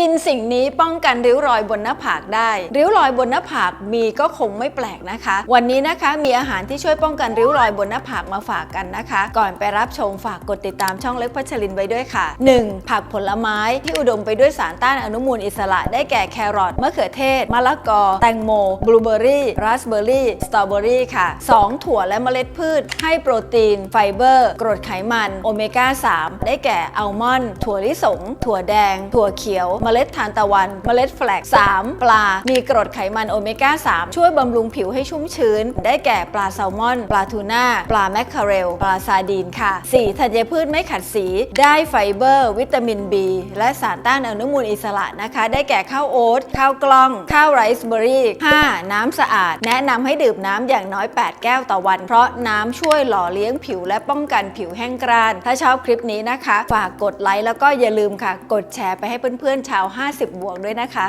กินสิ่งนี้ป้องกันริ้วรอยบนหน้าผากได้ ริ้วรอยบนหน้าผากมีก็คงไม่แปลกนะคะ วันนี้นะคะมีอาหารที่ช่วยป้องกันริ้วรอยบนหน้าผากมาฝากกันนะคะ ก่อนไปรับชมฝากกดติดตามช่องเล็กพัชรินไว้ด้วยค่ะ 1. ผักผลไม้ที่อุดมไปด้วยสารต้านอนุมูลอิสระ ได้แก่แครอทมะเขือเทศมะละกอ แตงโมบลูเบอร์รี่ราสเบอร์รี่สตรอเบอรี่ค่ะ 2. ถั่วและเมล็ดพืช ให้โปรตีน ไฟเบอร์ กรดไขมันโอเมก้า 3 ได้แก่อัลมอนด์ถั่วลิสงถั่วแดง ถั่วเขียวเมล็ดทานตะวัน เมล็ดแฟลก 3. ปลา มีกรดไขมันโอเมก้า 3 ช่วยบำรุงผิวให้ชุ่มชื้น ได้แก่ปลาแซลมอน ปลาทูน่า ปลาแมคคาเรล ปลาซาดีนค่ะ 4. ธัญพืชไม่ขัดสี ได้ไฟเบอร์ วิตามิน B และสารต้านอนุมูลอิสระนะคะ ได้แก่ข้าวโอ๊ต ข้าวกล้อง ข้าวไรซ์เบอร์รี่ 5. น้ำสะอาด แนะนำให้ดื่มน้ำอย่างน้อย 8 แก้วต่อวัน เพราะน้ำช่วยหล่อเลี้ยงผิวและป้องกันผิวแห้งกร้าน ถ้าชอบคลิปนี้นะคะ ฝากกดไลค์แล้วก็อย่าลืมค่ะ กดแชร์ไปให้เพื่อนๆชาว 50 บวกด้วยนะคะ